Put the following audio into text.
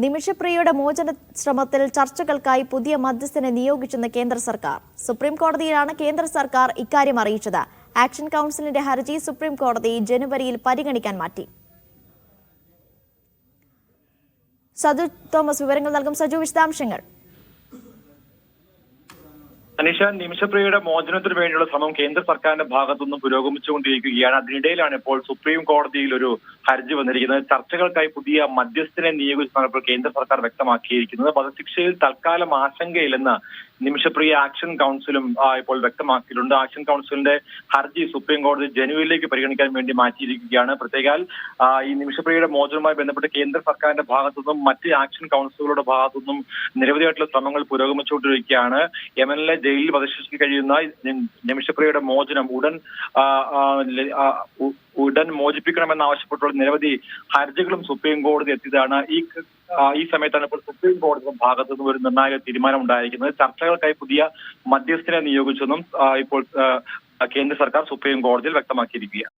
നിമിഷപ്രിയയുടെ മോചന ശ്രമത്തിൽ ചർച്ചകൾക്കായി പുതിയ മധ്യസ്ഥനെ നിയോഗിച്ചെന്ന് കേന്ദ്ര സർക്കാർ. സുപ്രീം കോടതിയിലാണ് കേന്ദ്ര സർക്കാർ ഇക്കാര്യം അറിയിച്ചത്. ആക്ഷൻ കൗൺസിലിന്റെ ഹർജി സുപ്രീം കോടതി ജനുവരിയിൽ പരിഗണിക്കാൻ മാറ്റി. സജു തോമസ് വിവരങ്ങൾ നൽകും സജു വിശദാംശങ്ങൾ. അനീഷ നിമിഷപ്രിയയുടെ മോചനത്തിന് വേണ്ടിയുള്ള ശ്രമം കേന്ദ്ര സർക്കാരിന്റെ ഭാഗത്തുനിന്നും പുരോഗമിച്ചുകൊണ്ടിരിക്കുകയാണ്. അതിനിടയിലാണ് ഇപ്പോൾ സുപ്രീം കോടതിയിൽ ഒരു ഹർജി വന്നിരിക്കുന്നത്. ചർച്ചകൾക്കായി പുതിയ മധ്യസ്ഥനെ നിയോഗിച്ചതാണ് ഇപ്പോൾ കേന്ദ്ര സർക്കാർ വ്യക്തമാക്കിയിരിക്കുന്നത്. വധശിക്ഷയിൽ തൽക്കാലം ആശങ്കയില്ലെന്ന് നിമിഷപ്രിയ ആക്ഷൻ കൗൺസിലും ഇപ്പോൾ വ്യക്തമാക്കിയിട്ടുണ്ട്. ആക്ഷൻ കൗൺസിലിന്റെ ഹർജി സുപ്രീം കോടതി ജനുവരിയിലേക്ക് പരിഗണിക്കാൻ വേണ്ടി മാറ്റിയിരിക്കുകയാണ്. പ്രത്യേകാൽ ഈ നിമിഷപ്രിയയുടെ മോചനവുമായി ബന്ധപ്പെട്ട് കേന്ദ്ര സർക്കാരിന്റെ ഭാഗത്തുനിന്നും മറ്റ് ആക്ഷൻ കൗൺസിലുകളുടെ ഭാഗത്തുനിന്നും നിരവധിയായിട്ടുള്ള ശ്രമങ്ങൾ പുരോഗമിച്ചുകൊണ്ടിരിക്കുകയാണ്. യമനിലെ ജയിലിൽ വധശിക്ഷയ്ക്ക് കഴിയുന്ന നിമിഷപ്രിയയുടെ മോചനം ഉടൻ ഉടൻ മോചിപ്പിക്കണമെന്ന് ആവശ്യപ്പെട്ടുള്ള നിരവധി ഹർജികളും സുപ്രീം കോടതി എത്തിയതാണ്. ഈ ഈ സമയത്താണ് ഇപ്പോൾ സുപ്രീം കോടതി ഭാഗത്തു നിന്ന് ഒരു നിർണായക തീരുമാനം ഉണ്ടായിരിക്കുന്നത് ചർച്ചകൾക്കായി പുതിയ മധ്യസ്ഥനെ നിയോഗിച്ചെന്നും ഇപ്പോൾ കേന്ദ്ര സർക്കാർ സുപ്രീം കോടതിയിൽ വ്യക്തമാക്കിയിരിക്കുകയാണ്.